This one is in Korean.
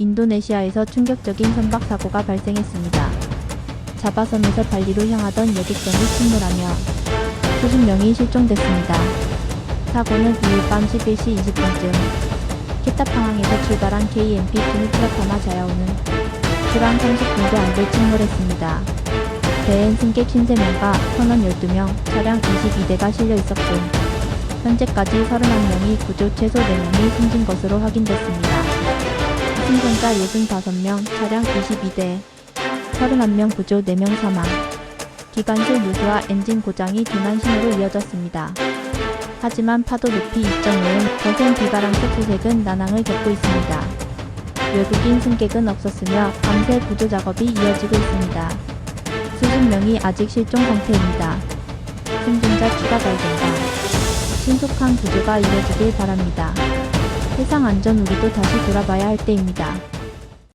인도네시아에서 충격적인 선박 사고가 발생했습니다. 자바섬에서 발리로 향하던 여객선이 침몰하며 수십 명이 실종됐습니다. 사고는 2일 밤 11시 20분쯤 키타팡항에서 출발한 KMP 키누트라타마 자야오는 출항 30분도 안 돼 침몰했습니다. 배엔 승객 53명과 선원 12명, 차량 22대가 실려 있었고 현재까지 31명이 구조 최소 4명이 숨진 것으로 확인됐습니다. 생존자 65명, 차량 22대, 31명 구조 4명 사망. 기관실 누수와 엔진 고장이 둔한 신호로 이어졌습니다. 하지만 파도 높이 2.5은 거센 비바람색 수색은 난항을 겪고 있습니다. 외국인 승객은 없었으며 밤새 구조 작업이 이어지고 있습니다. 수십 명이 아직 실종 상태입니다. 생존자 추가 발견과 신속한 구조가 이뤄지길 바랍니다. 해상 안전 우리도 다시 돌아봐야 할 때입니다.